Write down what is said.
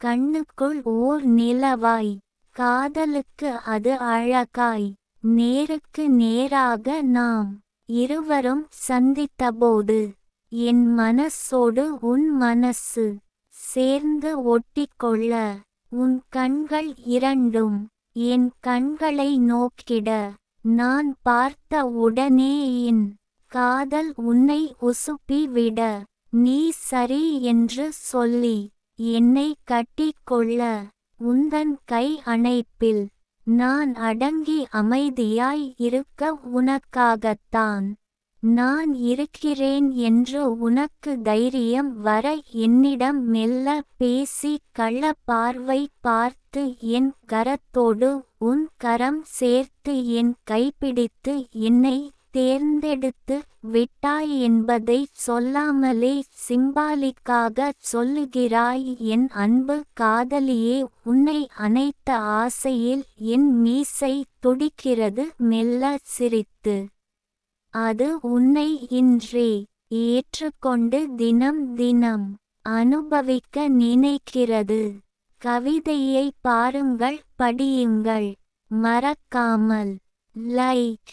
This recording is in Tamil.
கண்ணுக்குள் ஓர் நிலவாய் காதலுக்கு அது அழகாய் நேருக்கு நேராக நாம் இருவரும் சந்தித்தபோது என் மனசோடு உன் மனசு சேர்ந்து ஒட்டிக்கொள்ள உன் கண்கள் இரண்டும் என் கண்களை நோக்கிட நான் பார்த்த உடனே என் காதல் உன்னை உசுப்பி விட நீ சரி என்று சொல்லி என்னை கட்டிக்கொள்ள உந்தன் கை அணைப்பில். நான் அடங்கி அமைதியாய் இருக்க உனக்காகத்தான். நான் இருக்கிறேன் என்று உனக்கு தைரியம் வர என்னிடம் மெல்ல பேசி கள்ள பார்வை பார்த்து என் கரத்தோடு உன் கரம் சேர்த்து என் கைப்பிடித்து என்னை தேர்ந்தெடுத்து விட்டாய் என்பதை சொல்லாமலே சிம்பாலிக்காக சொல்லுகிறாய் என் அன்பு காதலியே உன்னை அனைத்த ஆசையில் என் மீசை துடிக்கிறது மெல்ல சிரித்து. அது உன்னை இன்றே ஏற்றுக்கொண்டு தினம் தினம் அனுபவிக்க நினைக்கிறது. கவிதையை பாருங்கள் படியுங்கள். மறக்காமல் லைக்